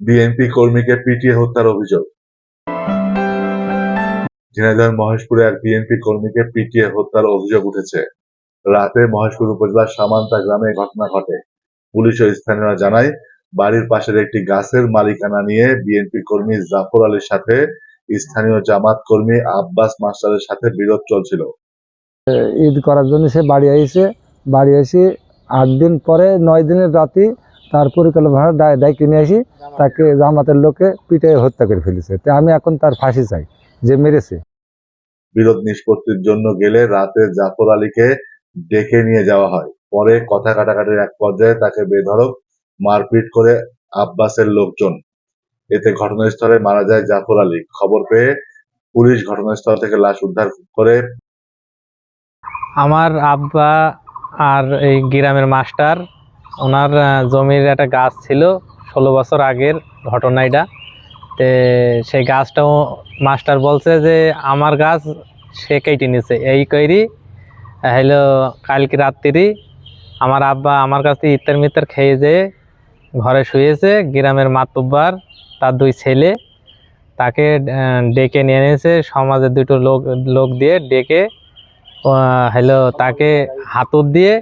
BNP কর্মীকে পিটিয়ে হত্যার অভিযোগ। ঝিনাইদহের মহেশপুরে এক বিএনপি কর্মীকে পিটিয়ে হত্যার অভিযোগ উঠেছে। রাতে মহেশপুর উপজেলার সামান্তা গ্রামে ঘটনা ঘটে। পুলিশ ও স্থানীয়রা জানায়, বাড়ির পাশের একটি গাছের মালিকানা নিয়ে বিএনপি কর্মী জাফর আলীর সাথে স্থানীয় জামাত কর্মী আব্বাস মাস্টারের সাথে বিরোধ চলছিল। ঈদ করার জন্য সে বাড়ি আইছে। বাড়ি এসে আট দিন পরে, নয় দিনের রাতে তার পরিকল্পনা দায় ডায় কিনে আসি তাকে জামাতের লোকে পিটে হত্যা করে ফেলেছে। তো আমি এখন তার ফাঁসি চাই যে মেরেছে। বিরোধ নিষ্পত্তির জন্য গেলে রাতে জাফর আলীকে ডেকে নিয়ে যাওয়া হয়। পরে কথা কাটাকাটির এক পর্যায়ে তাকে বেধড়ক মারপিট করে আব্বাসের লোকজন। এতে ঘটনাস্থলে মারা যায় জাফর আলী। খবর পেয়ে পুলিশ ঘটনাস্থল থেকে লাশ উদ্ধার করে আমার আব্বা আর এই গ্রামের মাস্টার ওনার জমির একটা গাছ ছিল ষোলো বছর আগের ঘটনা এটা। তে সেই গাছটাও মাস্টার বলছে যে, আমার গাছ সে কেটে নিছে, এই কইরি, হইল কালকে রাত্রি আমার আব্বা আমার কাছ থেকে ইত্যার মিত্তার খেয়ে যেয়ে ঘরে শুয়েছে, গ্রামের মাতুব্বার তার দুই ছেলে, তাকে ডেকে নিয়ে এনেছে, সমাজের দুটো লোক লোক দিয়ে ডেকে হলো তাকে হাতুর দিয়ে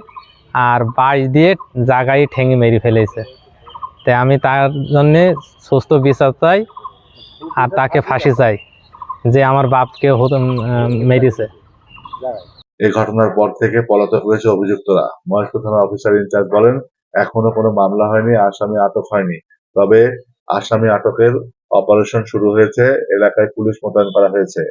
আর বাঁশ দিয়ে জাগায় ঠেঙে মেরে ফেলেছে। তাই আমি তার জন্যে সুস্থ বিচার চাই আর তাকে ফাঁসি চাই যে আমার বাপকে মেরেছে। এই ঘটনার পর থেকে পলাতক হয়েছে অভিযুক্তরা। মহেশপুর থানা অফিসার ইনচার্জ বলেন, এখনও কোনো মামলা হয়নি, আসামি আটক হয়নি। তবে আসামি আটকের অপারেশন শুরু হয়েছে, এলাকায় পুলিশ মোতায়েন করা হয়েছে।